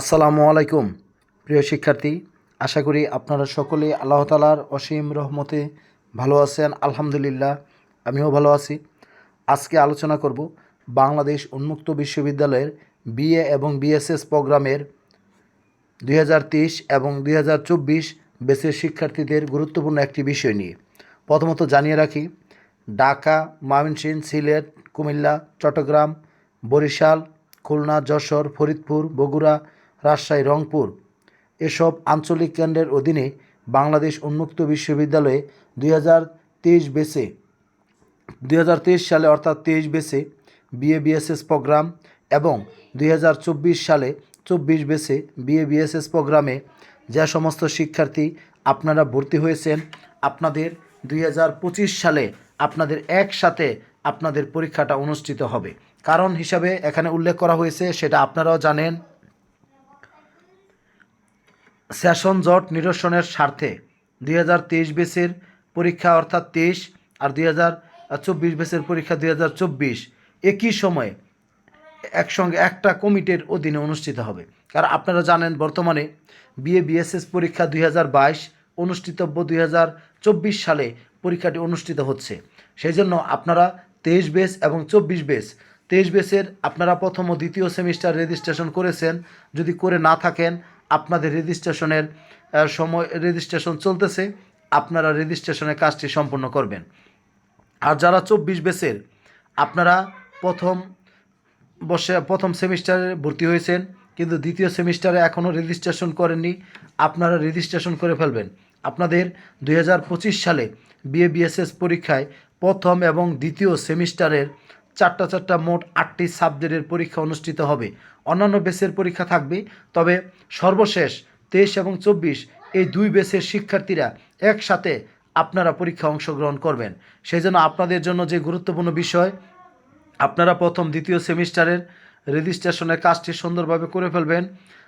আসসালামু আলাইকুম, প্রিয় শিক্ষার্থী। আশা করি আপনারা সকলে আল্লাহ তালার অসীম রহমতে ভালো আছেন, আলহামদুলিল্লাহ, আমিও ভালো আছি। আজকে আলোচনা করব বাংলাদেশ উন্মুক্ত বিশ্ববিদ্যালয়ের বিএ এবং বিএসএস প্রোগ্রামের দুই এবং দুই বেসের শিক্ষার্থীদের গুরুত্বপূর্ণ একটি বিষয় নিয়ে। প্রথমত জানিয়ে রাখি, ঢাকা, ময়মনসিংহ, সিলেট, কুমিল্লা, চট্টগ্রাম, বরিশাল, খুলনা, যশোর, ফরিদপুর, বগুড়া রাজশাহী, রংপুর। এসব আঞ্চলিক কেন্দ্রের অধীনে বাংলাদেশ উন্মুক্ত বিশ্ববিদ্যালয়ে দুই হাজার তেইশ বেসে, দুই হাজার তেইশ সালে অর্থাৎ তেইশ বেসে বিএ বিএসএস প্রোগ্রাম এবং দুই হাজার চব্বিশ সালে চব্বিশ বেসে বিএ বিএসএস প্রোগ্রামে যে সমস্ত শিক্ষার্থী আপনারা ভর্তি হয়েছেন, আপনাদের দুই হাজার পঁচিশ সালে আপনাদের একসাথে আপনাদের পরীক্ষাটা অনুষ্ঠিত হবে। কারণ হিসাবে এখানে উল্লেখ করা হয়েছে, সেটা আপনারাও জানেন। সেশন জট নিরসনের স্বার্থে দুই হাজার তেইশ বেসের পরীক্ষা অর্থাৎ তেইশ আর দুই হাজার চব্বিশ বেসের পরীক্ষা দুই হাজার চব্বিশ একই সময়ে একসঙ্গে একটা কমিটির অধীনে অনুষ্ঠিত হবে। কারণ আপনারা জানেন বর্তমানে বিএ বিএসএস পরীক্ষা দুই হাজার বাইশ অনুষ্ঠিতব্য দুই হাজার চব্বিশ সালে পরীক্ষাটি অনুষ্ঠিত হচ্ছে। সেই জন্য আপনারা তেইশ বেস এবং চব্বিশ বেস, তেইশ বেসের আপনারা প্রথম ও দ্বিতীয় সেমিস্টার রেজিস্ট্রেশন করেছেন। যদি করে না থাকেন আপনাদের রেজিস্ট্রেশনের সময়, রেজিস্ট্রেশন চলতেছে, আপনারা রেজিস্ট্রেশনের কাজটি সম্পন্ন করবেন। আর যারা চব্বিশ বেসের আপনারা প্রথম বসে, প্রথম সেমিস্টারে ভর্তি হয়েছেন, কিন্তু দ্বিতীয় সেমিস্টারে এখনও রেজিস্ট্রেশন করেননি, আপনারা রেজিস্ট্রেশন করে ফেলবেন। আপনাদের দু হাজার পঁচিশ সালে বিএ বিএসএস পরীক্ষায় প্রথম এবং দ্বিতীয় সেমিস্টারের চারটা চারটা মোট আটটি সাবজেক্টের পরীক্ষা অনুষ্ঠিত হবে। অন্যান্য বেসের পরীক্ষা থাকবে, তবে সর্বশেষ তেইশ এবং চব্বিশ এই দুই বেসের শিক্ষার্থীরা একসাথে আপনারা পরীক্ষা অংশগ্রহণ করবেন। সেই জন্য আপনাদের জন্য যে গুরুত্বপূর্ণ বিষয়, আপনারা প্রথম, দ্বিতীয় সেমিস্টারের রেজিস্ট্রেশনের কাজটি সুন্দরভাবে করে ফেলবেন,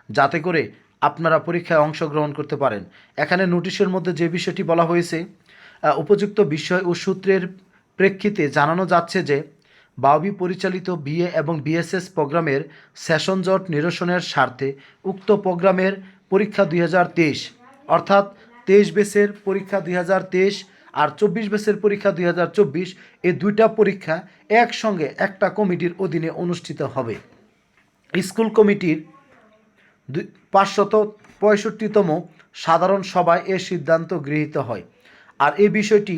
যাতে করে আপনারা পরীক্ষায় অংশগ্রহণ করতে পারেন। এখানে নোটিশের মধ্যে যে বিষয়টি বলা হয়েছে উপযুক্ত বিষয় ও সূত্রের প্রেক্ষিতে জানানো যাচ্ছে যে বাউবি পরিচালিত বিএ এবং বিএসএস প্রোগ্রামের সেশন জট নিরসনের স্বার্থে উক্ত প্রোগ্রামের পরীক্ষা দুই হাজার তেইশ, অর্থাৎ তেইশ বেসের পরীক্ষা দুই হাজার তেইশ আর চব্বিশ বেসের পরীক্ষা দুই হাজার চব্বিশ, এই দুইটা পরীক্ষা একসঙ্গে একটা কমিটির অধীনে অনুষ্ঠিত হবে। স্কুল কমিটির পাঁচশত পঁয়ষট্টিতম সাধারণ সভায় এ সিদ্ধান্ত গৃহীত হয়। আর এ বিষয়টি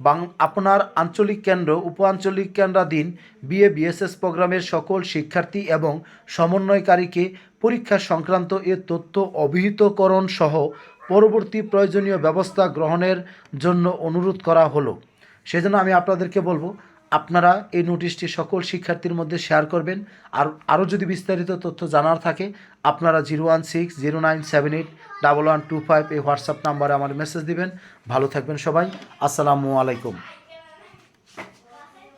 বাং আপনার আঞ্চলিক কেন্দ্র উপ আঞ্চলিক কেন্দ্রাধীন বিএ, বিএসএস প্রোগ্রামের সকল শিক্ষার্থী এবং সমন্বয়কারীকে পরীক্ষা সংক্রান্ত এ তথ্য অভিহিতকরণ সহ পরবর্তী প্রয়োজনীয় ব্যবস্থা গ্রহণের জন্য অনুরোধ করা হলো। সেজন্য আমি আপনাদেরকে বলব আপনারা এই নোটিশটি সকল শিক্ষার্থীর মধ্যে শেয়ার করবেন। আর আরও যদি বিস্তারিত তথ্য জানার থাকে, আপনারা zero one six, zero nine seven eight, double one two five এই হোয়াটসঅ্যাপ নাম্বারে আমার মেসেজ দিবেন। ভালো থাকবেন সবাই। আসসালামু আলাইকুম।